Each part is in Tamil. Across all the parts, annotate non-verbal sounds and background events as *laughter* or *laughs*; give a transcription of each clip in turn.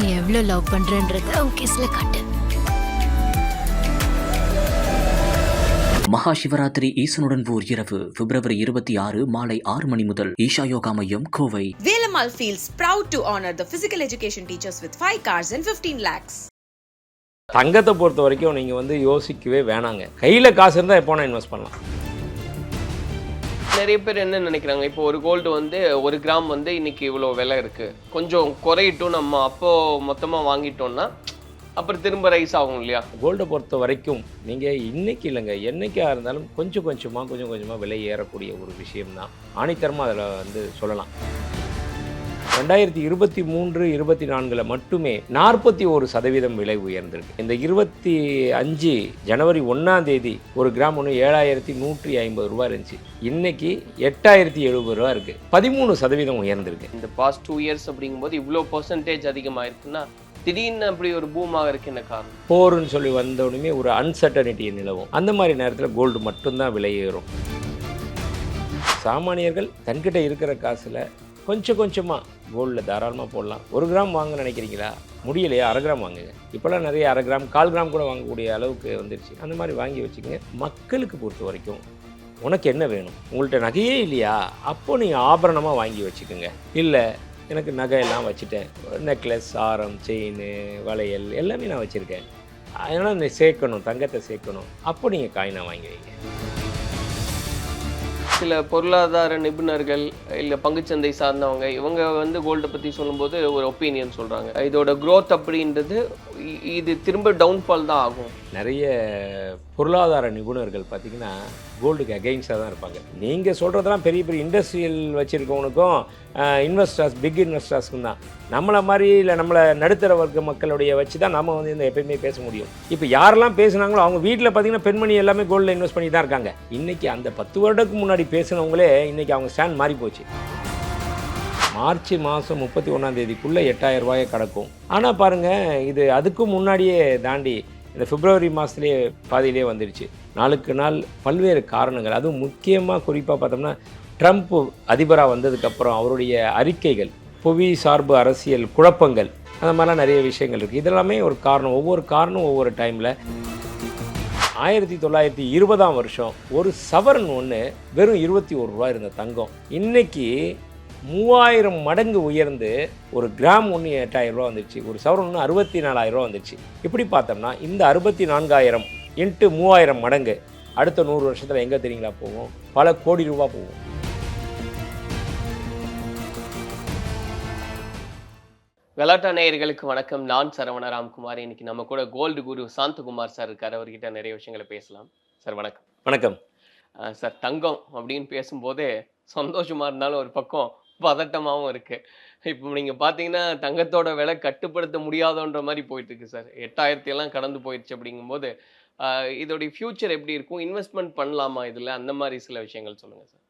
நீ எவ்வளவு லவ் பண்றன்றத உன் கிஸ்ல காட்டு. மகா சிவராத்திரி ஈசனுடன் ஓர் இரவு பிப்ரவரி இருபத்தி ஆறு மாலை ஆறு மணி முதல் ஈஷா யோகா மையம் Kovai. Velamal feels proud to honor the physical education teachers with 5 cars and 15 lakhs. தங்கத்தை பொறுத்த வரைக்கும் நீங்கள் வந்து யோசிக்கவே வேணாங்க. கையில் காசு இருந்தால் எப்போ நான் இன்வெஸ்ட் பண்ணலாம். நிறைய பேர் என்ன நினைக்கிறாங்க? இப்போ ஒரு கோல்டு வந்து ஒரு கிராம் வந்து இன்னைக்கு இவ்வளோ விலை இருக்கு. கொஞ்சம் குறையிட்டும் நம்ம அப்போ மொத்தமாக வாங்கிட்டோம்னா அப்புறம் திரும்ப ரைஸ் ஆகும் இல்லையா? கோல்டை பொறுத்த வரைக்கும் நீங்கள் இன்னைக்கு இல்லைங்க. என்னைக்காக இருந்தாலும் கொஞ்சம் கொஞ்சமாக கொஞ்சம் கொஞ்சமாக விலை ஏறக்கூடிய ஒரு விஷயம்தான். ஆணித்தரமாக அதில் வந்து சொல்லலாம். ரெண்டாயிரத்தி இருபத்தி மூன்று இருபத்தி நான்கில் மட்டுமே நாற்பத்தி ஒரு சதவீதம் விலை உயர்ந்திருக்கு. இந்த இருபத்தி அஞ்சு ஜனவரி ஒன்றாம் தேதி ஒரு கிராம் ஒன்று ஏழாயிரத்தி நூற்றி ஐம்பது ரூபா இருந்துச்சு. இன்னைக்கு எட்டாயிரத்தி எழுபது ரூபா இருக்குது பதிமூணு சதவீதம் உயர்ந்திருக்கு. இந்த பாஸ்ட் டூ இயர்ஸ் அப்படிங்கும்போது இவ்வளோ பர்சன்டேஜ் அதிகமாயிருக்குன்னா திடீர்னு அப்படி ஒரு பூம் ஆகிறதுக்கு என்ன காரணம்? போருன்னு சொல்லி வந்த உடனே ஒரு அன்சர்டனிட்டி நிலவும். அந்த மாதிரி நேரத்தில் கோல்டு மட்டும்தான் விலை ஏறும். சாமானியர்கள் தன்கிட்ட இருக்கிற காசில் கொஞ்சம் கொஞ்சமாக கோல்டில் தாராளமாக போடலாம். ஒரு கிராம் வாங்க நினைக்கிறீங்களா? முடியலையா? அரை கிராம் வாங்குங்க. இப்போல்லாம் நிறைய அரை கிராம் கால் கிராம் கூட வாங்கக்கூடிய அளவுக்கு வந்துருச்சு. அந்த மாதிரி வாங்கி வச்சுக்கோங்க. மக்களுக்கு பொறுத்த வரைக்கும் உனக்கு என்ன வேணும்? உங்கள்கிட்ட நகையே இல்லையா? அப்போ நீங்கள் ஆபரணமாக வாங்கி வச்சுக்கோங்க. இல்லை எனக்கு நகையெல்லாம் வச்சுட்டேன். நெக்லஸ் ஆரம் செயின் வளையல் எல்லாமே நான் வச்சுருக்கேன். அதனால் நீ சேர்க்கணும் தங்கத்தை சேர்க்கணும். அப்போ நீங்கள் காயினாக வாங்கி வைங்க சில பொருளாதார நிபுணர்கள் இல்லை பங்குச்சந்தை சார்ந்தவங்க இவங்க வந்து கோல்டை பற்றி சொல்லும்போது ஒரு ஒப்பீனியன் சொல்கிறாங்க இதோட க்ரோத் அப்படின்றது இ- இது திரும்ப டவுன்ஃபால் தான் ஆகும். நிறைய பொருளாதார நிபுணர்கள் பார்த்தீங்கன்னா கோல்டுக்கு அகெயின்ஸ்டாக தான் இருப்பாங்க. நீங்கள் சொல்கிறதெல்லாம் பெரிய பெரிய இண்டஸ்ட்ரியல் வச்சுருக்கவனுக்கும் இன்வெஸ்டர்ஸ் பிக் இன்வெஸ்டர்ஸ்க்கும் தான். நம்மளை மாதிரி இல்லை நம்மளை நடுத்தர வர்க்க மக்களுடைய வச்சு தான் நம்ம வந்து இந்த எப்பயுமே பேச முடியும். இப்போ யாரெல்லாம் பேசுனாங்களோ அவங்க வீட்டில் பார்த்திங்கன்னா பெண்மணி எல்லாமே கோல்டில் இன்வெஸ்ட் பண்ணி தான் இருக்காங்க. இன்றைக்கி அந்த பத்து வருடத்துக்கு முன்னாடி பேசினவங்களே இன்றைக்கி அவங்க ஸ்டாண்ட் மாறி போச்சு. மார்ச் மாதம் முப்பத்தி ஒன்றாம் தேதிக்குள்ளே எட்டாயிரம் ரூபாயை கிடக்கும். ஆனால் பாருங்கள் இது அதுக்கும் முன்னாடியே தாண்டி இந்த பிப்ரவரி மாதத்துலேயே பாதியிலே வந்துடுச்சு நாளுக்கு நாள் பல்வேறு காரணங்கள். அதுவும் முக்கியமாக குறிப்பாக பார்த்தோம்னா ட்ரம்ப் அதிபராக வந்ததுக்கப்புறம் அவருடைய அறிக்கைகள் புவி சார்பு அரசியல் குழப்பங்கள் அந்த மாதிரிலாம் நிறைய விஷயங்கள் இருக்குது இதெல்லாமே ஒரு காரணம். ஒவ்வொரு காரணம் ஒவ்வொரு டைமில் ஆயிரத்தி தொள்ளாயிரத்தி இருபதாம் வருஷம் ஒரு சவரன் ஒன்று வெறும் இருபத்தி ஒரு ரூபா இருந்த தங்கம். இன்றைக்கி மூவாயிரம் மடங்கு உயர்ந்து ஒரு கிராம் ஒன்று எட்டாயிரம் ரூபா வந்துருச்சு. ஒரு சவரன் ஒன்று அறுபத்தி நாலாயிரம் ரூபா வந்துருச்சு. இப்படி பார்த்தோம்னா இந்த அறுபத்தி நான்காயிரம் இன்ட்டு மூவாயிரம் மடங்கு அடுத்த நூறு வருஷத்தில் எங்கே தெரியுங்களா போகும்? பல கோடி ரூபா போகும். கலாட்டா நேயர்களுக்கு வணக்கம். நான் சரவண ராம்குமார். இன்னைக்கு நம்ம கூட கோல்டு குரு சாந்தகுமார் சார் இருக்கார். அவர்கிட்ட நிறைய விஷயங்களை பேசலாம். சார் வணக்கம். வணக்கம். சார் தங்கம் அப்படின்னு பேசும்போதே சந்தோஷமா இருந்தாலும் ஒரு பக்கம் பதட்டமாகவும் இருக்கு. இப்போ நீங்க பார்த்தீங்கன்னா தங்கத்தோட விலை கட்டுப்படுத்த முடியாதோன்ற மாதிரி போயிட்டு இருக்கு சார். எட்டாயிரத்தி எல்லாம் கடந்து போயிடுச்சு அப்படிங்கும்போது இதோடைய ஃபியூச்சர் எப்படி இருக்கும்? இன்வெஸ்ட்மெண்ட் பண்ணலாமா இதில்? அந்த மாதிரி சில விஷயங்கள் சொல்லுங்க சார்.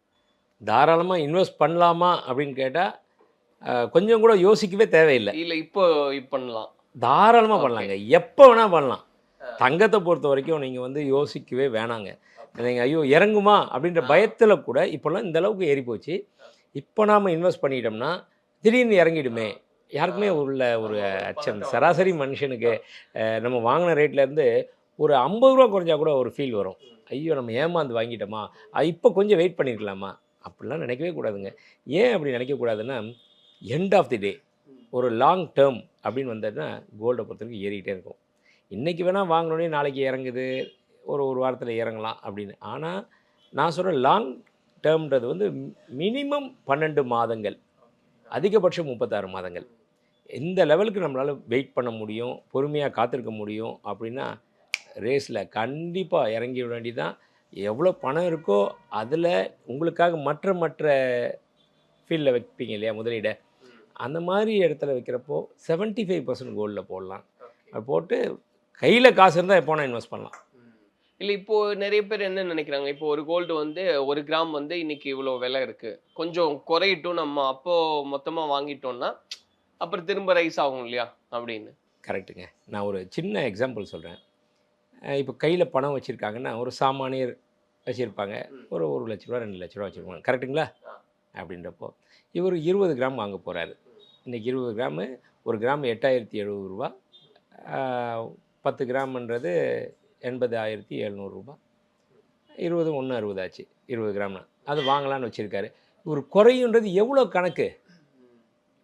தாராளமாக இன்வெஸ்ட் பண்ணலாமா அப்படின்னு கேட்டால் கொஞ்சம் கூட யோசிக்கவே தேவையில்லை. இல்லை இப்போ பண்ணலாம். தாராளமாக. பண்ணலாங்க. எப்போ வேணால் பண்ணலாம். தங்கத்தை பொறுத்த வரைக்கும் நீங்கள் வந்து யோசிக்கவே வேணாங்க. நீங்கள் ஐயோ இறங்குமா? அப்படின்ற பயத்தில் கூட இப்போல்லாம் இந்த அளவுக்கு ஏறி போச்சு இப்போ நாம் இன்வெஸ்ட் பண்ணிட்டோம்னா திடீர்னு இறங்கிடுமே. யாருக்குமே உள்ள ஒரு அச்சம். சராசரி மனுஷனுக்கு நம்ம வாங்கின ரேட்லேருந்து ஒரு ஐம்பது ரூபா குறைஞ்சா கூட ஒரு ஃபீல் வரும். ஐயோ நம்ம ஏமாந்து வாங்கிட்டோமா? இப்போ கொஞ்சம் வெயிட் பண்ணியிருக்கலாமா அப்படிலாம் நினைக்கவே கூடாதுங்க. ஏன் அப்படி நினைக்கக்கூடாதுன்னா எண்ட் ஆஃப் தி டே ஒரு லாங் டேர்ம் அப்படின்னு வந்ததுன்னா கோல்டை பொறுத்த வரைக்கும் ஏறிக்கிட்டே இருக்கும். இன்றைக்கி வேணால் வாங்கினோடனே நாளைக்கு இறங்குது. ஒரு ஒரு வாரத்தில் இறங்கலாம் அப்படின்னு. ஆனால் நான் சொல்கிற லாங் டேர்ம்ன்றது வந்து மினிமம் பன்னெண்டு மாதங்கள். அதிகபட்சம் முப்பத்தாறு மாதங்கள். எந்த லெவலுக்கு நம்மளால் வெயிட் பண்ண முடியும் பொறுமையாக காத்திருக்க முடியும் அப்படின்னா ரேஸில் கண்டிப்பாக இறங்கி விட வேண்டியதான் எவ்வளோ பணம் இருக்கோ அதில் உங்களுக்காக மற்ற மற்ற ஃபீல்டில் வைப்பீங்க இல்லையா முதலீடை? அந்த மாதிரி இடத்துல வைக்கிறப்போ 75% ஃபைவ் பர்சன்ட் கோல்டில் போடலாம். போட்டு கையில் காசு இருந்தால் எப்போ நான் இன்வெஸ்ட் பண்ணலாம். இல்லை இப்போ நிறைய பேர் என்ன நினைக்கிறாங்க? இப்போ ஒரு கோல்டு வந்து ஒரு கிராம் வந்து இன்னைக்கு இவ்வளோ விலை இருக்கு. கொஞ்சம் குறையிட்டும் நம்ம. அப்போ மொத்தமா வாங்கிட்டோம்னா அப்புறம் திரும்ப ரைஸ் ஆகும் இல்லையா? அப்படின்னு. கரெக்டுங்க நான் ஒரு சின்ன எக்ஸாம்பிள் சொல்கிறேன் இப்போ கையில் பணம் வச்சுருக்காங்கன்னா ஒரு சாமானியர் வச்சுருப்பாங்க. ஒரு ஒரு லட்ச ரூபா ரெண்டு லட்ச ரூபா வச்சுருப்பாங்க. கரெக்டுங்களா அப்படின்றப்போ இவர் இருபது கிராம் வாங்க போகிறாரு இன்றைக்கி இருபது கிராமு ஒரு கிராம் எட்டாயிரத்தி எழுபது ரூபா. பத்து கிராம்ன்றது எண்பது ஆயிரத்தி எழுநூறுரூபா இருபது ஒன்று அறுபதாச்சு இருபது கிராம்னா. அது வாங்கலான்னு வச்சுருக்காரு. ஒரு குறையுன்றது எவ்வளோ கணக்கு?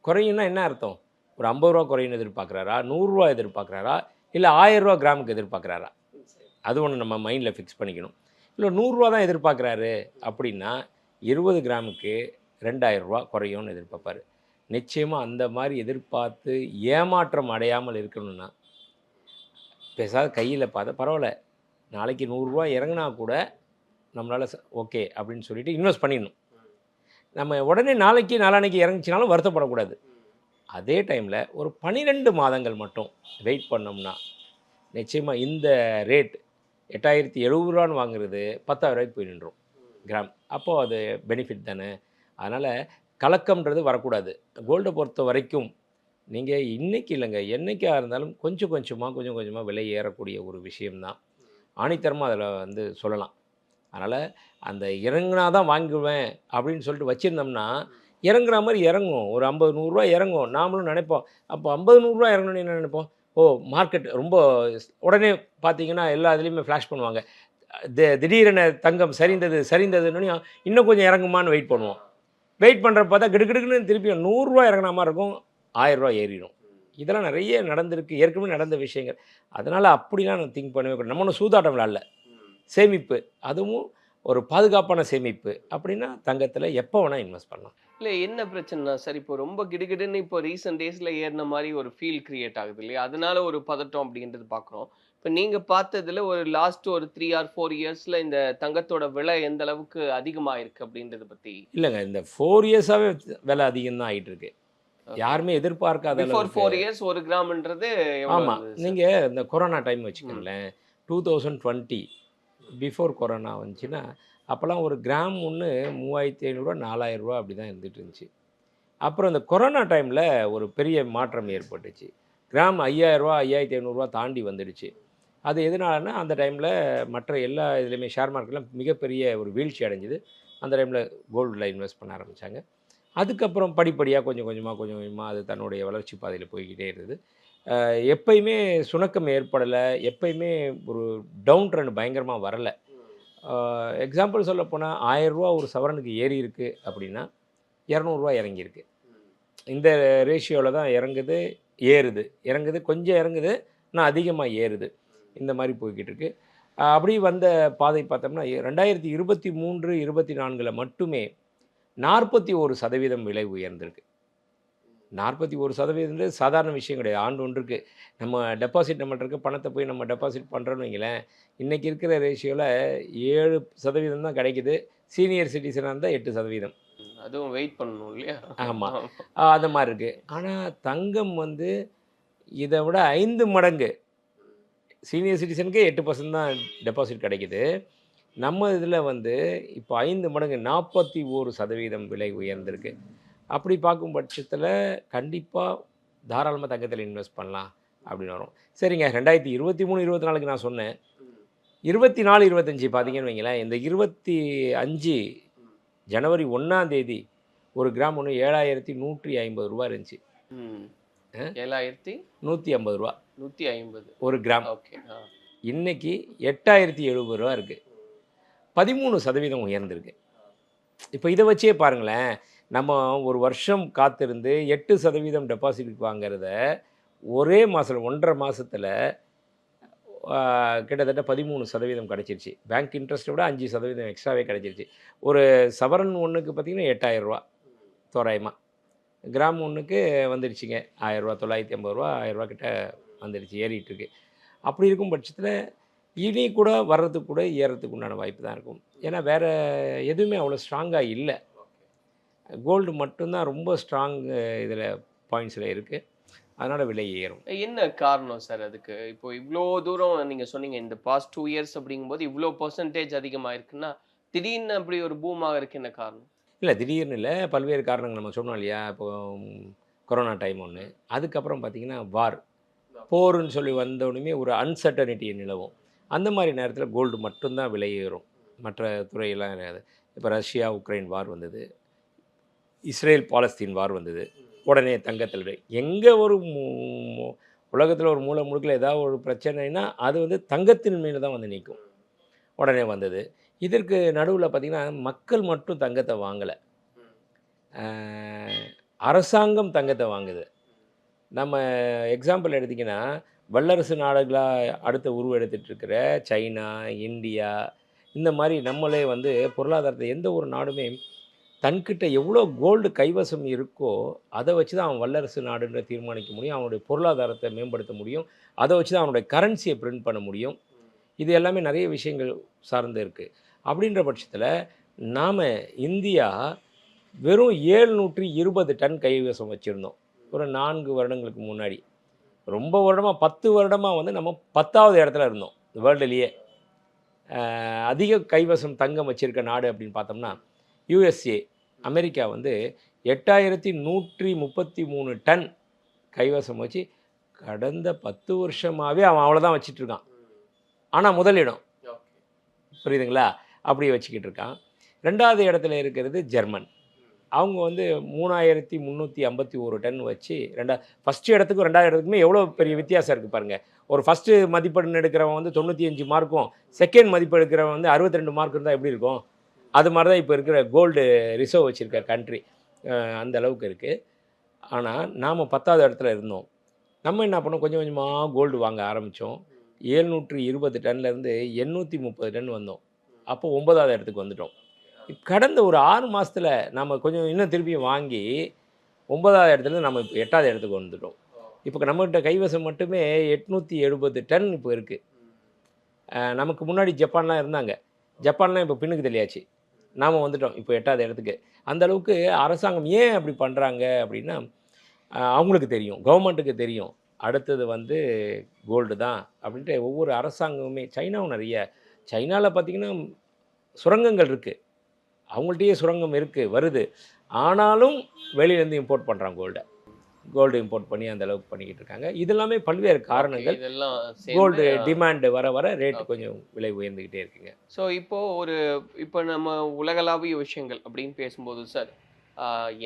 குறையும்னா என்ன அர்த்தம்? ஒரு ஐம்பது ரூபா குறையுன்னு எதிர்பார்க்குறாரா? நூறுரூவா எதிர்பார்க்குறாரா? இல்லை ஆயிரரூவா கிராமுக்கு எதிர்பார்க்குறாரா? அது ஒன்று நம்ம மைண்டில் ஃபிக்ஸ் பண்ணிக்கணும். இல்லை நூறுரூவா தான் எதிர்பார்க்குறாரு அப்படின்னா இருபது கிராமுக்கு ரெண்டாயிரரூவா குறையும்னு எதிர்பார்ப்பாரு. நிச்சயமாக அந்த மாதிரி எதிர்பார்த்து ஏமாற்றம் அடையாமல் இருக்கணும்னா பேசாத கையில் பார்த்தா பரவாயில்ல. நாளைக்கு நூறுரூவா இறங்குனா கூட நம்மளால் ஓகே அப்படின்னு சொல்லிட்டு இன்வெஸ்ட் பண்ணிடணும். நம்ம உடனே நாளைக்கு நாளான்னைக்கு இறங்குச்சினாலும் வருத்தப்படக்கூடாது. அதே டைமில் ஒரு பன்னிரெண்டு மாதங்கள் மட்டும் வெயிட் பண்ணோம்னா நிச்சயமாக இந்த ரேட் எட்டாயிரத்தி எழுபது ரூபான்னு வாங்குறது பத்தாயிரம் ரூபாய்க்கு போய் நின்றோம். கிராம். அப்போது அது பெனிஃபிட் தானே. அதனால் கலக்கம்ன்றது வரக்கூடாது. கோல்டை பொறுத்த வரைக்கும் நீங்கள் இன்றைக்கி இல்லைங்க. என்றைக்காக இருந்தாலும் கொஞ்சம் கொஞ்சமாக கொஞ்சம் கொஞ்சமாக விலை ஏறக்கூடிய ஒரு விஷயம்தான். ஆணித்தரமாக அதில் வந்து சொல்லலாம். அதனால் அந்த இறங்கினா தான் வாங்குவேன் அப்படின்னு சொல்லிட்டு வச்சுருந்தோம்னா இறங்குற மாதிரி இறங்கும். ஒரு ஐம்பது நூறுரூவா இறங்கும். நாமளும் நினைப்போம் அப்போ ஐம்பது நூறுரூவா இறங்கணும்னு என்ன நினைப்போம்? ஓ மார்க்கெட் ரொம்ப உடனே பார்த்தீங்கன்னா எல்லா இதுலேயுமே ஃப்ளாஷ் பண்ணுவாங்க. திடீரென தங்கம் சரிந்தது சரிந்ததுன்னு இன்னும் கொஞ்சம் இறங்குமான்னு வெயிட் பண்ணுவோம். வெயிட் பண்ணுறப்ப பார்த்தா கிடுக்கிடுக்குன்னு திருப்பி நூறுரூவா இறங்கின மாதிரி இருக்கும். ஆயிரரூவா ஏறிடும். இதெல்லாம் நிறைய நடந்திருக்கு. ஏற்கனவே நடந்த விஷயங்கள். அதனால் அப்படிலாம் நான் திங்க் பண்ணவே கூடாது. நம்ம ஒன்றும் சூதாட்டம் விளாட்ல சேமிப்பு. அதுவும் ஒரு பாதுகாப்பான சேமிப்பு அப்படின்னா தங்கத்தில் எப்போ வேணால் இன்வெஸ்ட் பண்ணலாம். இல்லை என்ன பிரச்சனைனா சார் இப்போ ரொம்ப கிடுகிடுன்னு இப்போ ரீசெண்ட் டேஸில் ஏறின மாதிரி ஒரு ஃபீல் கிரியேட் ஆகுது இல்லையா? அதனால ஒரு பதட்டம் அப்படின்றது பார்க்குறோம். இப்போ நீங்கள் பார்த்ததுல ஒரு லாஸ்ட் ஒரு த்ரீ ஆர் ஃபோர் இயர்ஸில் இந்த தங்கத்தோட விலை எந்த அளவுக்கு அதிகமாக இருக்கு அப்படின்றத பற்றி இல்லைங்க இந்த ஃபோர் இயர்ஸாகவே விலை அதிகம் தான் ஆகிட்டு இருக்கு யாருமே எதிர்பார்க்காத அளவுக்கு ஃபோர் இயர்ஸ் ஒரு கிராம்ன்றது ஆமாம்? நீங்கள் இந்த கொரோனா டைம் வச்சுக்கோங்களேன். Two thousand twenty before corona வந்துச்சுன்னா அப்போல்லாம் ஒரு கிராம் ஒன்று மூவாயிரத்தி ஐநூறுரூவா நாலாயிரரூவா அப்படி தான் இருந்துட்டு இருந்துச்சு. அப்புறம் இந்த கொரோனா டைமில் ஒரு பெரிய மாற்றம் ஏற்பட்டுச்சு. கிராம் ஐயாயிரரூவா ஐயாயிரத்தி ஐநூறுரூவா தாண்டி வந்துடுச்சு. அது எதனாலன்னா அந்த டைமில் மற்ற எல்லா இதுலேயுமே ஷேர் மார்க்கெட்லாம் மிகப்பெரிய ஒரு வீழ்ச்சி அடைஞ்சுது. அந்த டைமில் கோல்டில் இன்வெஸ்ட் பண்ண ஆரம்பித்தாங்க அதுக்கப்புறம் படிப்படியாக கொஞ்சம் கொஞ்சமாக கொஞ்சம் கொஞ்சமாக அது தன்னுடைய வளர்ச்சி பாதையில் போய்கிட்டே இருந்தது. எப்பயுமே சுணக்கம் ஏற்படலை. எப்பயுமே ஒரு டவுன் ட்ரெண்ட் பயங்கரமாக வரலை. எக்ஸாம்பிள் சொல்ல போனால் ஆயிரரூவா ஒரு சவரனுக்கு ஏறி இருக்குது அப்படின்னா இரநூறுவா இறங்கியிருக்கு. இந்த ரேஷியோவில் தான் இறங்குது ஏறுது. இறங்குது கொஞ்சம் இறங்குது ஆனால் அதிகமாக ஏறுது. இந்த மாதிரி போய்கிட்டு இருக்கு அப்படி வந்த பாதை பார்த்தோம்னா ரெண்டாயிரத்தி இருபத்தி மூன்று இருபத்தி நான்கில் மட்டுமே நாற்பத்தி ஒரு சதவீதம் விலை உயர்ந்திருக்கு. நாற்பத்தி ஒரு சதவீதம் சாதாரண விஷயம் கிடையாது. ஆண்டு ஒன்றுக்கு நம்ம டெபாசிட் நம்மள்ட்ட இருக்க பணத்தை போய் நம்ம டெபாசிட் பண்ணுறோன்னு வைங்களேன் இன்றைக்கி இருக்கிற ரேஷியோவில் ஏழு சதவீதம் தான் கிடைக்குது. சீனியர் சிட்டிசனாக இருந்தால் எட்டு சதவீதம். அதுவும் வெயிட் பண்ணணும் இல்லையா? ஆமா. அந்த மாதிரி இருக்குது ஆனால் தங்கம் வந்து இதை விட ஐந்து மடங்கு. சீனியர் சிட்டிசனுக்கே எட்டு பர்சன்ட் தான் டெபாசிட் கிடைக்குது. நம்ம இதில் வந்து இப்போ ஐந்து மடங்கு நாற்பத்தி ஓரு சதவீதம் விலை உயர்ந்திருக்கு. அப்படி பார்க்கும் பட்சத்தில் கண்டிப்பாக தாராளமாக தங்கத்தில் இன்வெஸ்ட் பண்ணலாம் அப்படின்னு வரும். சரிங்க ரெண்டாயிரத்தி இருபத்தி மூணு இருபத்தி நாலுக்கு நான் சொன்னேன். இருபத்தி நாலு இருபத்தஞ்சி பார்த்தீங்கன்னு வைங்களேன் இந்த இருபத்தி அஞ்சு ஜனவரி ஒன்றாம் தேதி ஒரு கிராம் ஒன்று ஏழாயிரத்தி நூற்றி ஐம்பது ரூபா இருந்துச்சு? ஏழாயிரத்தி நூற்றி ஐம்பது ரூபா. நூற்றி ஐம்பது. ஒரு கிராம். ஓகே இன்னைக்கு எட்டாயிரத்தி எழுபது ரூபா இருக்குது பதிமூணு சதவீதம் உயர்ந்திருக்கு. இப்போ இதை வச்சே பாருங்களேன் நம்ம ஒரு வருஷம் காத்திருந்து எட்டு சதவீதம் டெபாசிட் வாங்கிறத ஒரே மாதம் ஒன்றரை மாதத்தில் கிட்டத்தட்ட பதிமூணு சதவீதம் கிடச்சிருச்சு. பேங்க் இன்ட்ரெஸ்ட்டை விட அஞ்சு சதவீதம் எக்ஸ்ட்ராவே கிடச்சிருச்சு. ஒரு சவரன் ஒன்றுக்கு பார்த்தீங்கன்னா எட்டாயிரரூவா தோராயமாக கிராம் ஒன்றுக்கு வந்துடுச்சிங்க ஆயிரரூவா தொள்ளாயிரத்தி ஐம்பது ரூபா ஆயிரரூவா கிட்ட வந்துடுச்சு ஏறிட்டுருக்கு அப்படி இருக்கும் பட்சத்தில் இனி கூட வர்றதுக்கு கூட ஏறதுக்கு உண்டான வாய்ப்பு தான் இருக்கும். ஏன்னா வேறு எதுவுமே அவ்வளோ ஸ்ட்ராங்காக இல்லை. கோல்டு மட்டும்தான் ரொம்ப ஸ்ட்ராங் இதில் பாயிண்ட்ஸில் இருக்குது அதனால் விலை ஏறும். என்ன காரணம் சார் அதுக்கு? இப்போ இவ்வளோ தூரம் நீங்கள் சொன்னீங்க இந்த பாஸ்ட் டூ இயர்ஸ் அப்படிங்கும்போது இவ்வளோ பர்சன்டேஜ் அதிகமாக இருக்குன்னா திடீர்னு அப்படி ஒரு பூம் ஆகிறதுக்கு என்ன காரணம்? இல்லை திடீர்னு இல்லை. பல்வேறு காரணங்கள் நம்ம சொன்னோம் இல்லையா? இப்போ கொரோனா டைம் ஒன்று அதுக்கப்புறம் பார்த்திங்கன்னா வார் போருன்னு சொல்லி வந்தோடனே ஒரு அன்சர்டனிட்டி நிலவும். அந்த மாதிரி நேரத்தில் கோல்டு மட்டும்தான் விலை ஏறும் மற்ற துறையெல்லாம் கிடையாது. இப்போ ரஷ்யா உக்ரைன் வார் வந்தது. இஸ்ரேல் பாலஸ்தீன் வார் வந்தது. உடனே தங்கத்தில் எங்கே ஒரு உலகத்தில் ஒரு மூளை முழுக்கில் ஏதாவது ஒரு பிரச்சனைனா அது வந்து தங்கத்தின் மேலே தான் வந்து நிற்கும் உடனே வந்தது. இதற்கு நடுவில் பார்த்திங்கன்னா மக்கள் மட்டும் தங்கத்தை வாங்கலை. அரசாங்கம் தங்கத்தை வாங்குது. நம்ம எக்ஸாம்பிள் எடுத்திங்கன்னா வல்லரசு நாடுகளாக அடுத்த உருவெடுத்துட்டு இருக்கிற சைனா இந்தியா இந்த மாதிரி நம்மளே வந்து பொருளாதாரத்தை எந்த ஒரு நாடுமே தன்கிட்ட எவ்வளோ கோல்டு கைவசம் இருக்கோ அதை வச்சு தான் அவன் வல்லரசு நாடுன்ற தீர்மானிக்க முடியும். அவனுடைய பொருளாதாரத்தை மேம்படுத்த முடியும். அதை வச்சு தான் அவனுடைய கரன்சியை பிரிண்ட் பண்ண முடியும். இது எல்லாமே நிறைய விஷயங்கள் சார்ந்து இருக்குது அப்படின்ற பட்சத்தில் நாம் இந்தியா வெறும் ஏழ்நூற்றி இருபது டன் கைவசம் வச்சுருந்தோம். ஒரு நான்கு வருடங்களுக்கு முன்னாடி. ரொம்ப வருடமாக பத்து வருடமாக வந்து நம்ம பத்தாவது இடத்துல இருந்தோம் வேர்ல்டுலேயே அதிக கைவசம் தங்கம் வச்சுருக்க நாடு அப்படின்னு பார்த்தோம்னா யூஎஸ்ஏ அமெரிக்கா வந்து எட்டாயிரத்தி நூற்றி முப்பத்தி மூணு டன் கைவசம் வச்சு கடந்த பத்து வருஷமாகவே அவன் அவ்வளோதான் வச்சிட்டு இருக்கான். ஆனால் முதலிடம் புரியுதுங்களா? அப்படி வச்சுக்கிட்டு இருக்கான். ரெண்டாவது இடத்துல இருக்கிறது ஜெர்மன். அவங்க வந்து மூணாயிரத்தி முந்நூற்றி ஐம்பத்தி ஒரு டன் வச்சு ரெண்டா ஃபஸ்ட்டு இடத்துக்கும் ரெண்டாவது இடத்துக்குமே எவ்வளோ பெரிய வித்தியாசம் இருக்குது பாருங்கள் ஒரு ஃபஸ்ட்டு மதிப்பெண் எடுக்கிறவன் வந்து தொண்ணூற்றி அஞ்சு மார்க்கும் செகண்ட் மதிப்பு எடுக்கிறவன் வந்து அறுபத்தி ரெண்டு மார்க் இருந்தால் எப்படி இருக்கும்? அது மாதிரி தான் இப்போ இருக்கிற கோல்டு ரிசர்வ் வச்சுருக்க கண்ட்ரி அந்த அளவுக்கு இருக்குது ஆனால் நாம் பத்தாவது இடத்துல இருந்தோம். நம்ம என்ன பண்ணோம்? கொஞ்சம் கொஞ்சமாக கோல்டு வாங்க ஆரம்பித்தோம் ஏழ்நூற்றி இருபது டன்லேருந்து எண்ணூற்றி முப்பது டன் வந்தோம். அப்போ ஒன்பதாவது இடத்துக்கு வந்துட்டோம். கடந்த ஒரு ஆறு மாதத்தில் நம்ம கொஞ்சம் இன்னும் திருப்பியும் வாங்கி ஒன்பதாவது இடத்துல நம்ம இப்போ எட்டாவது இடத்துக்கு வந்துட்டோம். இப்போ நம்மகிட்ட கைவசம் மட்டுமே எட்நூற்றி எழுபது டன் இப்போ இருக்குது நமக்கு முன்னாடி ஜப்பான்லாம் இருந்தாங்க. ஜப்பான்லாம் இப்போ பின்னுக்கு தெரியாச்சு நாம் வந்துட்டோம் இப்போ எட்டாவது இடத்துக்கு. அந்த அளவுக்கு அரசாங்கம் ஏன் அப்படி பண்ணுறாங்க அப்படின்னா அவங்களுக்கு தெரியும். கவர்மெண்ட்டுக்கு தெரியும். அடுத்தது வந்து கோல்டு தான் அப்படின்ட்டு ஒவ்வொரு அரசாங்கமுமே சைனாவும் நிறைய. சைனாவில் பார்த்திங்கன்னா சுரங்கங்கள் இருக்குது அவங்கள்ட்டயே சுரங்கம் இருக்குது வருது. ஆனாலும் வெளியிலேருந்து இம்போர்ட் பண்ணுறாங்க கோல்டை கோல்டு இம்போர்ட் பண்ணி அந்த அளவுக்கு பண்ணிக்கிட்டு இருக்காங்க. இது எல்லாமே பல்வேறு காரணங்கள். இதெல்லாம் கோல்டு டிமாண்டு வர வர ரேட் கொஞ்சம் விலை உயர்ந்துக்கிட்டே இருக்குங்க. ஸோ இப்போ ஒரு இப்போ நம்ம உலகளாவிய விஷயங்கள் அப்படின்னு பேசும்போது சார்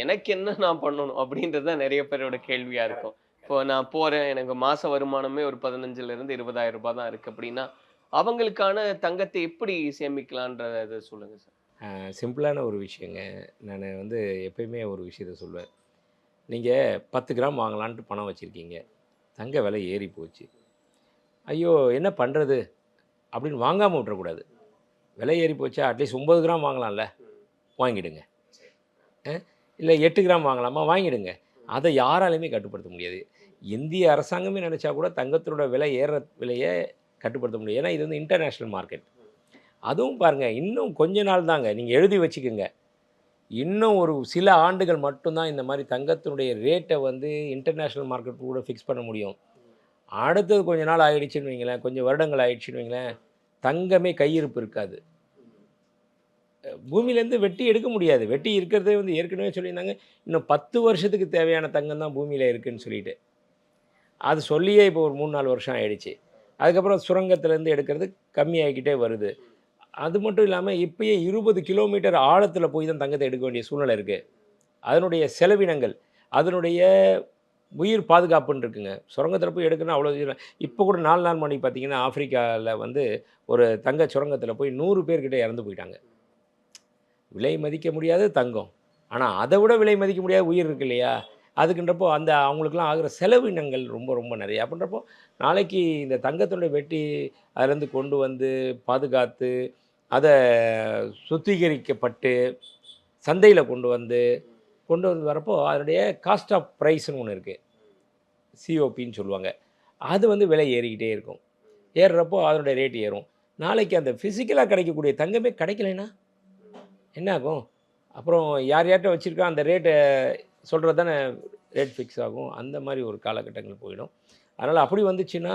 எனக்கு என்ன நான் பண்ணணும்? அப்படின்றது தான் நிறைய பேரோட கேள்வியா இருக்கும். இப்போ நான் போறேன் எனக்கு மாச வருமானமே ஒரு பதினஞ்சுல இருந்து இருபதாயிரம் ரூபாய் தான் இருக்கு அப்படின்னா அவங்களுக்கான தங்கத்தை எப்படி சேமிக்கலான்றத சொல்லுங்க சார். சிம்பிளான ஒரு விஷயங்க. நான் வந்து எப்பயுமே ஒரு விஷயத்த சொல்லுவேன். நீங்கள் பத்து கிராம் வாங்கலான்ட்டு பணம் வச்சுருக்கீங்க. தங்க விலை ஏறி போச்சு. ஐயோ என்ன பண்ணுறது அப்படின்னு வாங்காமல் விட்டுறக்கூடாது. விலை ஏறி போச்சா அட்லீஸ்ட் ஒம்பது கிராம் வாங்கலாம்ல? வாங்கிடுங்க. இல்லை எட்டு கிராம் வாங்கலாமா? வாங்கிடுங்க. அதை யாராலையுமே கட்டுப்படுத்த முடியாது. இந்திய அரசாங்கமே நினச்சா கூட தங்கத்தினோட விலை ஏற விலையை கட்டுப்படுத்த முடியாது. ஏன்னா இது வந்து இன்டர்நேஷ்னல் மார்க்கெட் அதுவும் பாருங்கள் இன்னும் கொஞ்ச நாள் தாங்க. நீங்கள் எழுதி வச்சுக்கோங்க. இன்னும் ஒரு சில ஆண்டுகள் மட்டும்தான் இந்த மாதிரி தங்கத்தினுடைய ரேட்டை வந்து இன்டர்நேஷ்னல் மார்க்கெட் கூட ஃபிக்ஸ் பண்ண முடியும். அடுத்தது கொஞ்ச நாள் ஆயிடுச்சுன்னு வைங்களேன் கொஞ்சம் வருடங்கள் ஆயிடுச்சுன்னு வைங்களேன் தங்கமே கையிருப்பு இருக்காது. பூமியிலேருந்து வெட்டி எடுக்க முடியாது. வெட்டி இருக்கிறதே வந்து ஏற்கனவே சொல்லியிருந்தாங்க. இன்னும் பத்து வருஷத்துக்கு தேவையான தங்கம் தான் பூமியில் இருக்குன்னு சொல்லிட்டு. அது சொல்லியே இப்போ ஒரு மூணு நாலு வருஷம் ஆயிடுச்சு. அதுக்கப்புறம் சுரங்கத்துலேருந்து எடுக்கிறது கம்மியாகிக்கிட்டே வருது. அது மட்டும் இல்லாமல் இப்பயே இருபது கிலோமீட்டர் ஆழத்தில் போய் தான் தங்கத்தை எடுக்க வேண்டிய சூழ்நிலை இருக்குது அதனுடைய செலவினங்கள் அதனுடைய உயிர் பாதுகாப்புன்னு இருக்குங்க. சுரங்கத்தில் போய் எடுக்கணும் அவ்வளோ இப்போ கூட நாலு நாள் மணி பார்த்தீங்கன்னா ஆப்பிரிக்காவில் வந்து ஒரு தங்க சுரங்கத்தில் போய் நூறு பேர்கிட்ட இறந்து போயிட்டாங்க. விலை மதிக்க முடியாத தங்கம். ஆனால் அதை விட விலை மதிக்க முடியாத உயிர் இருக்கு இல்லையா? அதுக்குன்றப்போ அந்த அவங்களுக்குலாம் ஆகிற செலவினங்கள் ரொம்ப ரொம்ப நிறைய. அப்படின்றப்போ நாளைக்கு இந்த தங்கத்தினுடைய வெட்டி அதுலேருந்து கொண்டு வந்து பாதுகாத்து அதை சுத்திகரிக்கப்பட்டு சந்தையில் கொண்டு வந்து கொண்டு வந்து வரப்போ அதனுடைய காஸ்ட் ஆஃப் ப்ரைஸ்னு ஒன்று இருக்குது சிஓபின்னு சொல்லுவாங்க. அது வந்து விலை ஏறிக்கிட்டே இருக்கும். ஏறுறப்போ அதனுடைய ரேட் ஏறும். நாளைக்கு அந்த ஃபிசிக்கலாக கிடைக்கக்கூடிய தங்கமே கிடைக்கலைன்னா என்ன ஆகும்? அப்புறம் யார் யார்கிட்ட வச்சுருக்கா அந்த ரேட்டை சொல்கிறது தானே ரேட் ஃபிக்ஸ் ஆகும். அந்த மாதிரி ஒரு காலகட்டங்கள் போயிடும். அதனால் அப்படி வந்துச்சுன்னா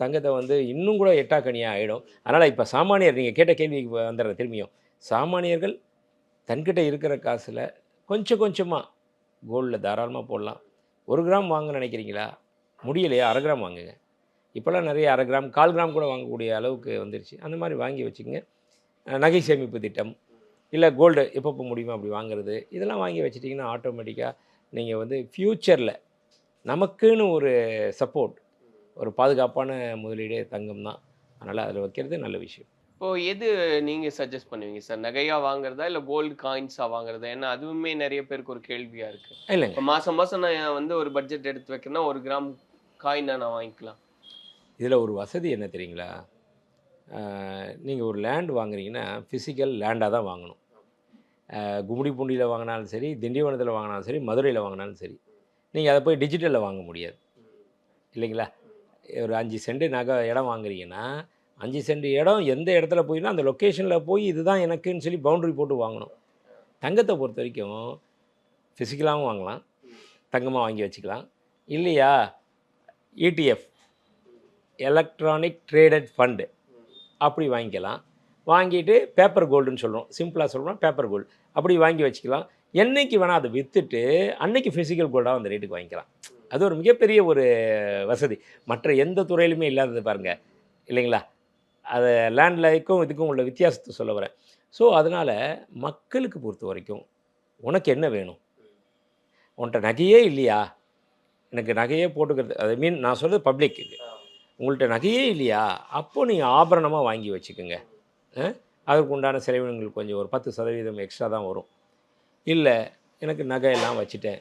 தங்கத்தை வந்து இன்னும் கூட எட்டாக்கணியாக ஆகிடும் அதனால் இப்போ சாமானியர் நீங்கள் கேட்ட கேள்விக்கு வந்துடுற திரும்பியும். சாமானியர்கள் தன்கிட்ட இருக்கிற காசில் கொஞ்சம் கொஞ்சமாக கோல்டில் தாராளமாக போடலாம். ஒரு கிராம் வாங்க நினைக்கிறீங்களா? முடியலையா அரை கிராம் வாங்குங்க. இப்போல்லாம் நிறைய அரை கிராம் கால் கிராம் கூட வாங்கக்கூடிய அளவுக்கு வந்துருச்சு. அந்த மாதிரி வாங்கி வச்சுக்கோங்க. நகை சேமிப்பு திட்டம் இல்லை கோல்டு எப்பப்போ முடியுமோ அப்படி வாங்குறது இதெல்லாம் வாங்கி வச்சிட்டிங்கன்னா ஆட்டோமேட்டிக்காக நீங்கள் வந்து ஃப்யூச்சரில் நமக்குன்னு ஒரு சப்போர்ட் ஒரு பாதுகாப்பான முதலீடே தங்கம் தான் அதனால் அதில் வைக்கிறது நல்ல விஷயம். இப்போ எது நீங்க சஜஸ்ட் பண்ணுவீங்க சார்? நகையா வாங்குறதா இல்ல கோல்டு காயின்ஸா வாங்குறதா? ஏன்னா அதுவுமே நிறைய பேருக்கு ஒரு கேள்வியா இருக்கு. இல்லைங்க. இப்போ மாசம் மாசம் நான் வந்து ஒரு பட்ஜெட் எடுத்து வைக்கிறேன்னா ஒரு கிராம் காயினா நான் வாங்கிக்கலாம். இதில் ஒரு வசதி என்ன தெரியுங்களா? நீங்கள் ஒரு லேண்ட் வாங்குறீங்கன்னா ஃபிசிக்கல் லேண்டாக தான் வாங்கணும். ஆஹ் கும்மிடிப்பூண்டியில் வாங்கினாலும் சரி திண்டிவனத்தில் வாங்கினாலும் சரி மதுரையில் வாங்கினாலும் சரி. நீங்கள் அதை போய் டிஜிட்டலில் வாங்க முடியாது. இல்லைங்களா? ஒரு அஞ்சு சென்ட் நகை இடம் வாங்குறீங்கன்னா அஞ்சு சென்ட் இடம் எந்த இடத்துல போயினா அந்த லொக்கேஷனில் போய் இதுதான் எனக்குன்னு சொல்லி பவுண்டரி போட்டு வாங்கணும். தங்கத்தை பொறுத்த வரைக்கும் ஃபிசிக்கலாகவும் வாங்கலாம். தங்கமாக வாங்கி வச்சுக்கலாம். இல்லையா? இடிஎஃப் எலக்ட்ரானிக் ட்ரேடட் ஃபண்டு அப்படி வாங்கிக்கலாம். வாங்கிட்டு பேப்பர் கோல்டுன்னு சொல்கிறோம் சிம்பிளாக சொல்கிறோம் பேப்பர் கோல்டு அப்படி வாங்கி வச்சுக்கலாம். என்னைக்கு வேணால் அதை விற்றுட்டு அன்னைக்கு ஃபிசிக்கல் கோல்டாக அந்த ரேட்டுக்கு வாங்கிக்கலாம். அது ஒரு மிகப்பெரிய ஒரு வசதி. மற்ற எந்த துறையிலுமே இல்லாதது பாருங்கள் இல்லைங்களா? அதை லேண்ட்லைக்கும் இதுக்கும் உள்ள வித்தியாசத்தை சொல்ல வரேன். ஸோ அதனால் மக்களுக்கு பொறுத்த வரைக்கும் உனக்கு என்ன வேணும்? உன்கிட்ட நகையே இல்லையா? எனக்கு நகையே போட்டுக்கிறது ஐ மீன் நான் சொல்கிறது பப்ளிக்கு உங்கள்கிட்ட நகையே இல்லையா? அப்போது நீங்கள் ஆபரணமாக வாங்கி வச்சுக்கோங்க. அதற்கு உண்டான செலவினங்கள் கொஞ்சம் ஒரு பத்து சதவீதம் எக்ஸ்ட்ரா தான் வரும். இல்லை எனக்கு நகையெல்லாம் வச்சுட்டேன்.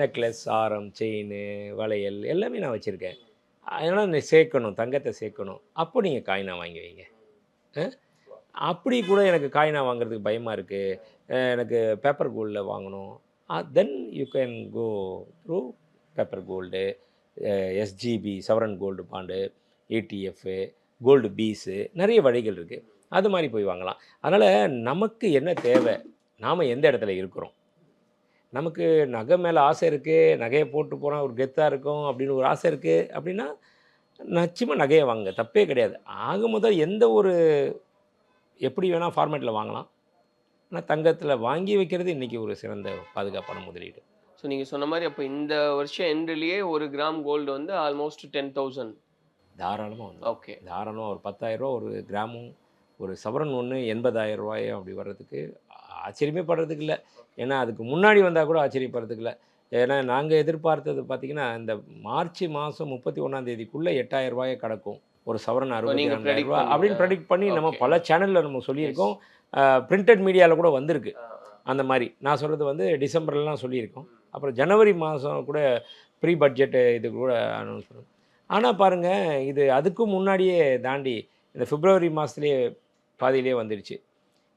நெக்லஸ் ஆரம் செயின் வளையல் எல்லாமே நான் வச்சுருக்கேன். அதனால் நீ சேர்க்கணும் தங்கத்தை சேர்க்கணும். அப்போ நீங்கள் காயினாக வாங்கி வைங்க அப்படி கூட எனக்கு காயினாக வாங்குறதுக்கு பயமாக இருக்குது எனக்கு பேப்பர் கோல்டில் வாங்கணும். Then you can go through paper gold SGB sovereign gold bond ETF gold bees நிறைய வழிகள் இருக்குது அது மாதிரி போய் வாங்கலாம். அதனால் நமக்கு என்ன தேவை? நாம் எந்த இடத்துல இருக்கிறோம்? நமக்கு நகை மேலே ஆசை இருக்குது நகையை போட்டு போனால் ஒரு கெத்தாக இருக்கும் அப்படின்னு ஒரு ஆசை இருக்குது அப்படின்னா நிச்சயமாக நகையை வாங்க தப்பே கிடையாது. ஆக முதல் எந்த ஒரு எப்படி வேணால் ஃபார்மேட்டில் வாங்கலாம். ஆனால் தங்கத்தில் வாங்கி வைக்கிறது இன்றைக்கி ஒரு சிறந்த பாதுகாப்பான முதலீடு. ஸோ நீங்க சொன்ன மாதிரி அப்போ இந்த வருஷம் எண்ட்லயே ஒரு கிராம் கோல்டு வந்து ஆல்மோஸ்ட் டென் தௌசண்ட் தாராளமாக வந்து. ஓகே தாராளமாக ஒரு பத்தாயிரரூவா ஒரு கிராமும் ஒரு சவரன் ஒன்று எண்பதாயிரம் ரூபாய் அப்படி வர்றதுக்கு ஆச்சரியமே படுறதுக்கு இல்லை. ஏன்னா அதுக்கு முன்னாடி வந்தால் கூட ஆச்சரியப்படுறதுக்கு இல்லை. ஏன்னா நாங்கள் எதிர்பார்த்தது பார்த்திங்கன்னா இந்த மார்ச் மாதம் முப்பத்தி ஒன்றாம் தேதிக்குள்ளே எட்டாயிரம் ரூபாயை கிடக்கும். ஒரு சவரன் predict ரூபா. அப்படின்னு ப்ரெடிக்ட் பண்ணி நம்ம. பல சேனலில் நம்ம சொல்லியிருக்கோம். பிரிண்டட் மீடியாவில் கூட வந்திருக்கு. அந்த மாதிரி. நான் சொல்கிறது வந்து டிசம்பர்லலாம் சொல்லியிருக்கோம். அப்புறம் ஜனவரி மாதம் கூட ப்ரீ பட்ஜெட்டு இது கூட அனௌன்ஸ் பண்ணுவோம் ஆனால் பாருங்கள் இது அதுக்கும் முன்னாடியே தாண்டி இந்த பிப்ரவரி மாதத்துலேயே பாதியிலே வந்துடுச்சு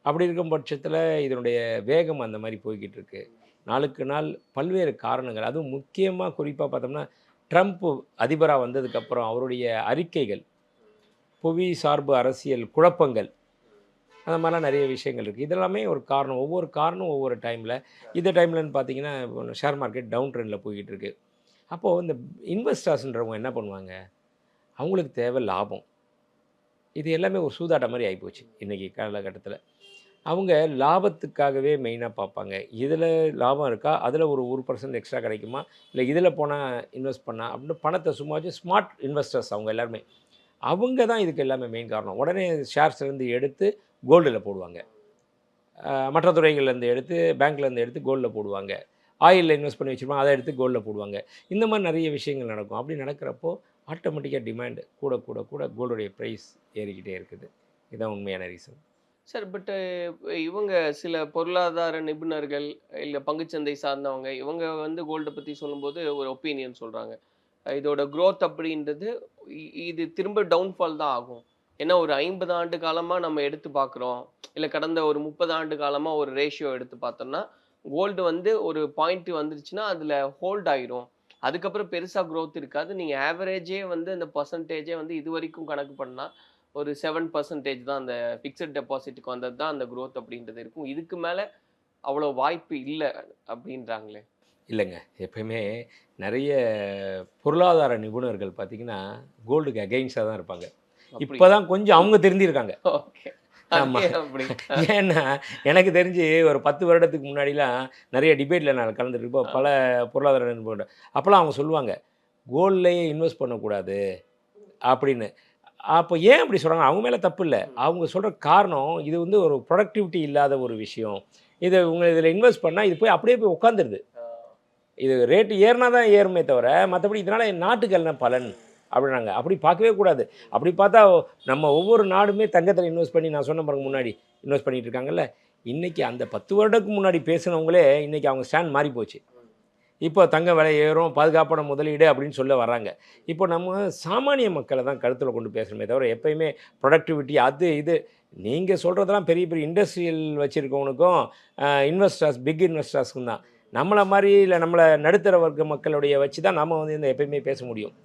அப்படி இருக்கும் பட்சத்தில் இதனுடைய வேகம் அந்த மாதிரி போய்கிட்டு இருக்கு நாளுக்கு நாள் பல்வேறு காரணங்கள். அதுவும் முக்கியமாக குறிப்பாக பார்த்தோம்னா ட்ரம்ப் அதிபராக வந்ததுக்கப்புறம் அவருடைய அறிக்கைகள் புவி சார்பு அரசியல் குழப்பங்கள் அந்த மாதிரிலாம் நிறைய விஷயங்கள் இருக்குது இதெல்லாமே ஒரு காரணம். ஒவ்வொரு காரணம் ஒவ்வொரு டைமில். இந்த டைம்லன்னு பார்த்தீங்கன்னா ஷேர் மார்க்கெட் டவுன் ட்ரெண்டில் போய்கிட்டு இருக்கு அப்போது இந்த இன்வெஸ்டர்ஸ்ன்றவங்க என்ன பண்ணுவாங்க? அவங்களுக்கு தேவை லாபம். இது எல்லாமே ஒரு சூதாட்ட மாதிரி ஆகிப்போச்சு இன்றைக்கி காலகட்டத்தில். அவங்க லாபத்துக்காகவே மெயினாக பார்ப்பாங்க. இதில் லாபம் இருக்கா? அதில் ஒரு ஒரு பர்சன்ட் எக்ஸ்ட்ரா கிடைக்குமா? இல்லை இதில் போனால் இன்வெஸ்ட் பண்ணால் அப்படின்னு பணத்தை சும்மா வச்சு ஸ்மார்ட் இன்வெஸ்டர்ஸ் அவங்க எல்லாருமே. அவங்க தான் இதுக்கு எல்லாமே மெயின் காரணம். உடனே ஷேர்ஸ்லேருந்து எடுத்து கோல்டில் போடுவாங்க. மற்ற துறைகள்லேருந்து எடுத்து பேங்க்லேருந்து எடுத்து கோல்டில் போடுவாங்க. ஆயிலில் இன்வெஸ்ட் பண்ணி வச்சுருப்பாங்க அதை எடுத்து கோல்டில் போடுவாங்க. இந்த மாதிரி நிறைய விஷயங்கள் நடக்கும். அப்படி நடக்கிறப்போ ஆட்டோமேட்டிக்காக டிமாண்டு கூட கூட கூட கோல்டுடைய ப்ரைஸ் ஏறிக்கிட்டே இருக்குது. இதுதான் உண்மையான ரீசன் சார் பட்டு இவங்க சில பொருளாதார நிபுணர்கள் இல்லை பங்குச்சந்தை சார்ந்தவங்க இவங்க வந்து கோல்டை பற்றி சொல்லும்போது ஒரு ஒப்பீனியன் சொல்கிறாங்க இதோட க்ரோத் அப்படின்றது இது திரும்ப டவுன்ஃபால் தான் ஆகும். ஏன்னா ஒரு ஐம்பது ஆண்டு காலமாக நம்ம எடுத்து பார்க்குறோம். இல்லை கடந்த ஒரு முப்பது ஆண்டு காலமாக ஒரு ரேஷியோ எடுத்து பார்த்தோம்னா கோல்டு வந்து ஒரு பாயிண்ட் வந்துருச்சுன்னா அதில் ஹோல்ட் ஆயிரும். அதுக்கப்புறம் பெருசாக க்ரோத் இருக்காது. நீங்கள் ஆவரேஜே வந்து அந்த பர்சன்டேஜே வந்து இது வரைக்கும் கணக்கு பண்ணால் ஒரு செவன் பர்சன்டேஜ் தான் அந்த ஃபிக்ஸட் டெபாசிட்டுக்கு வந்தது தான் அந்த growth அப்படின்றது இருக்கும். இதுக்கு மேலே அவ்வளோ வாய்ப்பு இல்லை அப்படின்றாங்களே. இல்லைங்க. எப்பயுமே நிறைய பொருளாதார நிபுணர்கள் பார்த்தீங்கன்னா கோல்டுக்கு அகெயின்ஸ்டாக தான் இருப்பாங்க. இப்போ தான் கொஞ்சம் அவங்க தெரிஞ்சிருக்காங்க ஓகே. ஏன்னா எனக்கு தெரிஞ்சு ஒரு பத்து வருடத்துக்கு முன்னாடிலாம் நிறைய டிபேட்டில் நான் கலந்துட்டு இப்போ பல பொருளாதார நிபுணர் அப்போல்லாம் அவங்க சொல்லுவாங்க கோல்ட்லேயே இன்வெஸ்ட் பண்ணக்கூடாது அப்படின்னு. அப்போ ஏன் அப்படி சொல்கிறாங்க அவங்க மேலே தப்பு இல்லை. அவங்க சொல்கிற காரணம் இது வந்து ஒரு ப்ரொடக்டிவிட்டி இல்லாத ஒரு விஷயம். இதை உங்க இதில் இன்வெஸ்ட் பண்ணால் இது போய் அப்படியே போய் உட்காந்துருது இது ரேட்டு ஏறினா தான் ஏறுமே தவிர மற்றபடி இதனால் என் நாட்டுக்கு என்ன பலன் அப்படின்னாங்க. அப்படி பார்க்கவே கூடாது. அப்படி பார்த்தா நம்ம ஒவ்வொரு நாடுமே தங்கத்தில் இன்வெஸ்ட் பண்ணி நான் சொன்ன பாருங்க முன்னாடி இன்வெஸ்ட் பண்ணிட்டு இருக்காங்கல்ல. இன்றைக்கி அந்த பத்து வருடத்துக்கு முன்னாடி பேசினவங்களே இன்றைக்கி அவங்க ஸ்டாண்ட் மாறி போச்சு இப்போ தங்க விலை ஏறும் பாதுகாப்பான முதலீடு அப்படின்னு சொல்ல வராங்க இப்போ நம்ம சாமானிய மக்களை தான் கருத்தில் கொண்டு பேசணுமே தவிர எப்பயுமே ப்ரொடக்டிவிட்டி அது இது. நீங்கள் சொல்கிறதெல்லாம் பெரிய பெரிய இண்டஸ்ட்ரியல் வச்சுருக்கவனுக்கும் இன்வெஸ்டர்ஸ் பிக் இன்வெஸ்டர்ஸ்க்கும் தான். நம்மளை மாதிரி இல்லை நம்மளை நடுத்தர வர்க்க மக்களுடைய வச்சு தான் நம்ம வந்து இந்த எப்பயுமே பேச முடியும்.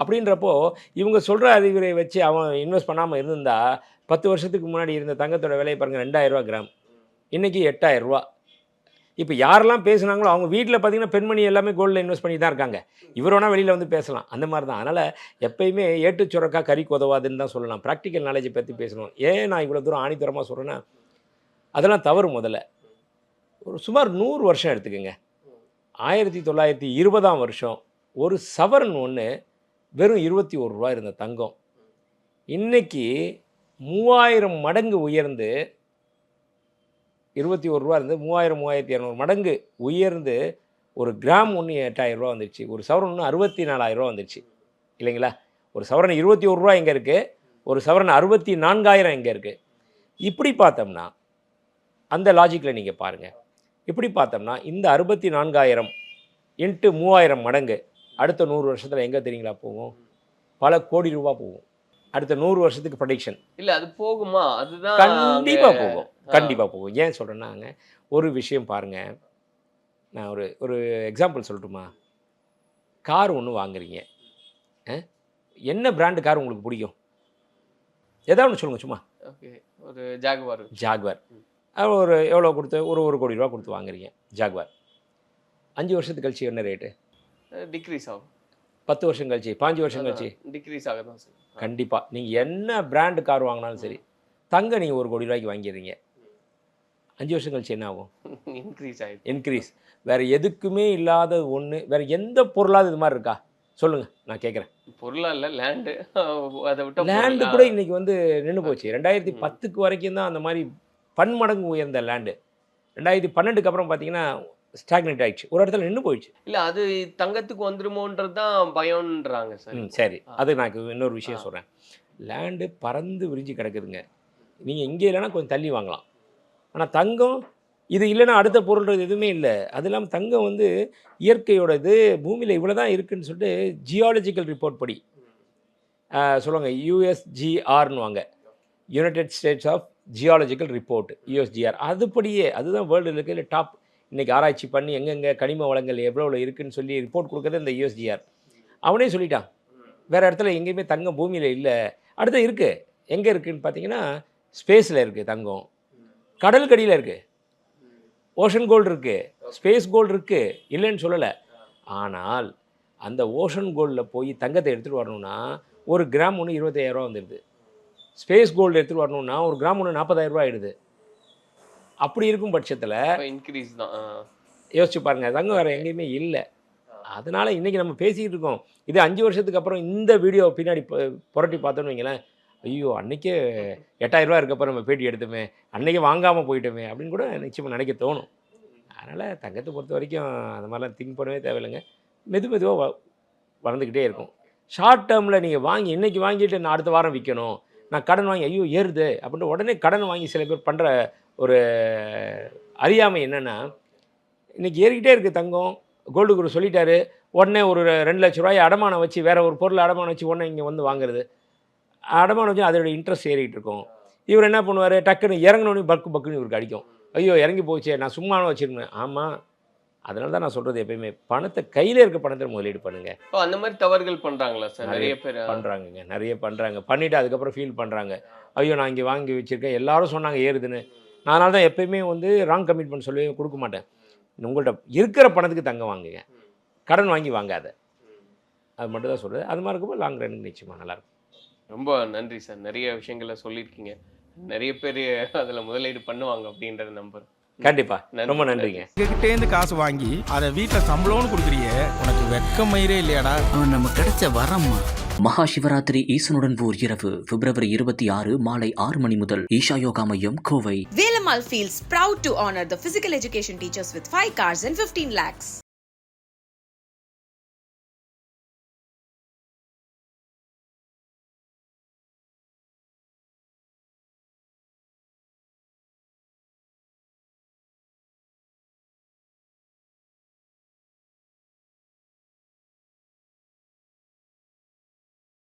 அப்படின்றப்போ இவங்க சொல்கிற அறிவுரை வச்சு அவன் இன்வெஸ்ட் பண்ணாமல் இருந்திருந்தா பத்து வருஷத்துக்கு முன்னாடி இருந்த தங்கத்தோட விலையை பாருங்கள் ரெண்டாயிரரூவா கிராம். இன்றைக்கி எட்டாயிரரூவா இப்போ யாரெல்லாம் பேசுனாங்களோ அவங்க வீட்டில் பார்த்தீங்கன்னா பெண்மணி எல்லாமே கோல்டில் இன்வெஸ்ட் பண்ணி தான் இருக்காங்க. இவர் வேணால் வெளியில் வந்து பேசலாம். அந்த மாதிரி தான் அதனால் எப்பயுமே ஏட்டு சுரக்கா கறி உதவாதுன்னு தான் சொல்லலாம். ப்ராக்டிக்கல் நாலேஜை பற்றி பேசணும். ஏன் நான் இவ்வளோ தூரம் ஆணித்தரமாக சொல்கிறேன்னா அதெல்லாம் தவறு முதல்ல. ஒரு சுமார் நூறு வருஷம் எடுத்துக்கோங்க. ஆயிரத்தி தொள்ளாயிரத்தி இருபதாம் வருஷம் ஒரு சவரன் ஒன்று வெறும் இருபத்தி ஒரு ரூபா இருந்த தங்கம். இன்றைக்கி மூவாயிரம் மடங்கு உயர்ந்து இருபத்தி ஒரு ரூபா இருந்து மூவாயிரம் மூவாயிரத்தி இரநூறு மடங்கு உயர்ந்து ஒரு கிராம் ஒன்று எட்டாயிரம் ரூபா வந்துருச்சு. ஒரு சவரன் ஒன்று அறுபத்தி நாலாயிரம் ரூபா வந்துருச்சு. இல்லைங்களா? ஒரு சவரன் இருபத்தி ஒரு ரூபா இங்கே இருக்குது ஒரு சவரன் அறுபத்தி நான்காயிரம் எங்கே இருக்குது இப்படி பார்த்தோம்னா அந்த லாஜிக்கில் நீங்கள் பாருங்கள் இப்படி பார்த்தோம்னா இந்த அறுபத்தி நான்காயிரம் இன்ட்டு மூவாயிரம் மடங்கு அடுத்த நூறு வருஷத்தில் எங்கே தெரியுங்களா போகும்? பல கோடி ரூபா போகும். அடுத்த நூறு வருஷத்துக்கு ப்ரொடிக்ஷன் இல்ல அது போகுமா? அதுதான் கண்டிப்பாக போகும். கண்டிப்பாக போகும். ஏன் சொல்கிறேன்னாங்க ஒரு விஷயம் பாருங்கள் நான் ஒரு ஒரு எக்ஸாம்பிள் சொல்லட்டுமா? கார் ஒன்று வாங்குறீங்க? என்ன பிராண்டு கார் உங்களுக்கு பிடிக்கும்? ஏதாவது ஒன்று சொல்லுங்கள் சும்மா. Okay. ஒரு ஜாகுவார் ஜாக்வார் ஒரு எவ்வளோ கொடுத்து ஒரு ஒரு கோடி ரூபா கொடுத்து வாங்குறீங்க. ஜாக்வார் அஞ்சு வருஷத்துக்கு கழிச்சு என்ன ரேட்டு டிக்ரீஸ் ஆகும். பத்து வருஷம் கழிச்சு பாஞ்சு வருஷம் கழிச்சு. டிக்ரீஸ் ஆக தான் சார் கண்டிப்பாக நீங்கள் என்ன பிராண்டு கார் வாங்கினாலும் சரி தங்க நீங்கள் ஒரு கோடி ரூபாய்க்கு வாங்கிடுறீங்க. அஞ்சு வருஷம் கழிச்சு என்ன ஆகும்? *laughs* இன்க்ரீஸ் ஆயிடுச்சு. இன்க்ரீஸ் வேறு எதுக்குமே இல்லாத ஒன்று வேறு எந்த பொருளாவது இது மாதிரி இருக்கா? சொல்லுங்கள் நான் கேட்குறேன் பொருளா இல்ல லேண்டு அதை விட்ட லேண்டு? கூட இன்னைக்கு வந்து நின்று போச்சு. ரெண்டாயிரத்தி பத்துக்கு வரைக்கும் தான் அந்த மாதிரி பன்மடங்கு உயர்ந்த லேண்டு ரெண்டாயிரத்தி பன்னெண்டுக்கு அப்புறம் பார்த்தீங்கன்னா ஸ்டாக்னேட் ஆயிடுச்சு. ஒரு இடத்துல நின்று போயிடுச்சு. இல்ல அது தங்கத்துக்கு வந்துருமோன்றது தான் பயம்ன்றாங்க சார். சரி. அது நான் இன்னொரு விஷயம் சொல்கிறேன் லேண்டு பறந்து விரிஞ்சு கிடக்குதுங்க. நீங்கள் இங்கே இல்லைன்னா கொஞ்சம் தள்ளி வாங்கலாம். ஆனால் தங்கம் இது இல்லைன்னா அடுத்த பொருள்ன்றது எதுவுமே இல்லை. அது இல்லாமல் தங்கம் வந்து இயற்கையோட இது பூமியில் இவ்வளோ தான் இருக்குன்னு சொல்லிட்டு ஜியாலஜிக்கல் ரிப்போர்ட் படி சொல்லுவாங்க யூஎஸ்ஜிஆர்னு வாங்க United States of geological report USGR அதுபடியே அதுதான் வேர்ல்டு இருக்கிற டாப் இன்றைக்கி ஆராய்ச்சி பண்ணி எங்கெங்கே கனிம வளங்கள் எவ்வளோ இருக்குதுன்னு சொல்லி ரிப்போர்ட் கொடுக்குறது இந்த யூஎஸ்டிஆர் அவனே சொல்லிட்டான். வேறு இடத்துல எங்கேயுமே தங்கம் பூமியில் இல்லை. அடுத்து இருக்குது எங்கே இருக்குதுன்னு பார்த்தீங்கன்னா ஸ்பேஸில் இருக்குது தங்கம். கடலுக்கடியில் இருக்குது ஓஷன் கோல்டு இருக்குது ஸ்பேஸ் கோல்டு இருக்குது இல்லைன்னு சொல்லலை. ஆனால் அந்த ஓஷன் கோல்டில் போய் தங்கத்தை எடுத்துகிட்டு வரணும்னா ஒரு கிராம் ஒன்று இருபத்தாயிரரூவா வந்துடுது ஸ்பேஸ் கோல்டு எடுத்துகிட்டு வரணும்னா ஒரு கிராம் ஒன்று நாற்பதாயிரரூவா ஆயிடுது. அப்படி இருக்கும் பட்சத்தில் இன்க்ரீஸ் தான். யோசிச்சு பாருங்க தங்கம் வேறு எங்கேயுமே இல்லை. அதனால இன்னைக்கு நம்ம பேசிக்கிட்டு இருக்கோம். இது அஞ்சு வருஷத்துக்கு அப்புறம் இந்த வீடியோ பின்னாடி புரட்டி பார்த்தோன்னு வைங்களேன் ஐயோ அன்னைக்கே எட்டாயிரம் ரூபா இருக்கப்போ நம்ம பேட்டி எடுத்தோமே அன்னைக்கு வாங்காமல் போயிட்டோமே அப்படின்னு கூட நிச்சயமாக நினைக்க தோணும். அதனால் தங்கத்தை பொறுத்த வரைக்கும் அந்த மாதிரிலாம் திங்க் பண்ணவே தேவையில்லைங்க. மெது மெதுவாக வ வளர்ந்துக்கிட்டே இருக்கும். ஷார்ட் டேர்மில் நீங்கள் வாங்கி இன்னைக்கு வாங்கிட்டு நான் அடுத்த வாரம் விற்கணும் நான் கடன் வாங்கி ஐயோ ஏறுது அப்படின்னு உடனே கடன் வாங்கி சில பேர் பண்ணுற ஒரு அறியாமை என்னென்னா இன்றைக்கி ஏறிக்கிட்டே இருக்குது தங்கம். கோல்டு குரு சொல்லிட்டாரு உடனே ஒரு ரெண்டு லட்ச ரூபாய் அடமானம் வச்சு வேற ஒரு பொருள் அடமானம் வச்சு உடனே இங்கே வந்து வாங்குறது. அடமானம் வச்சு அதோட இன்ட்ரெஸ்ட் ஏறிட்டு இருக்கும். இவர் என்ன பண்ணுவார்? டக்குன்னு இறங்கினோடனே பக்கு பக்குன்னு இவருக்கு அடிக்கும். ஐயோ இறங்கி போச்சே நான் சும்மானு வச்சுருந்தேன். ஆமாம் அதனால தான் நான் சொல்கிறது எப்பயுமே பணத்தை கையில் இருக்க பணத்தை முதலீடு பண்ணுங்கள் ஓ, அந்த மாதிரி தவறுகள் பண்றாங்களா சார்? நிறைய பேர் பண்ணுறாங்கங்க நிறைய பண்ணுறாங்க பண்ணிவிட்டு அதுக்கப்புறம் ஃபீல் பண்ணுறாங்க ஐயோ நான் இங்கே வாங்கி வச்சுருக்கேன். எல்லாரும் சொன்னாங்க ஏறுதுன்னு. அதனால தான் எப்பயுமே வந்து ராங் கமிட்மெண்ட் சொல்லி கொடுக்க மாட்டேன். உங்கள்கிட்ட இருக்கிற பணத்துக்கு தங்க வாங்குங்க. கடன் வாங்கி வாங்காத. அது மட்டும் தான் சொல்கிறது அது மாதிரி இருக்கும்போது லாங் ரன் நிச்சயமாக நல்லாயிருக்கும் ரொம்ப நன்றி சார். நிறைய விஷயங்களை சொல்லியிருக்கீங்க. நிறைய பேர் அதில் முதலீடு பண்ணுவாங்க அப்படின்றத நம்பர் கண்டிப்பாக ரொம்ப நன்றிங்க. எங்ககிட்டேருந்து காசு வாங்கி அதை வீட்டில் சம்பளம்னு கொடுக்குறியே உனக்கு வெக்க மயிரே இல்லையாடா. அவன் நம்ம கிடைச்ச வரம்மா. மகா சிவராத்திரி ஈசனுடன் போர் இரவு பிப்ரவரி இருபத்தி ஆறு மாலை ஆறு மணி முதல் ஈஷா யோகா மையம் Kovai. Velamal feels proud to honor the physical education teachers with 5 cars and 15 lakhs.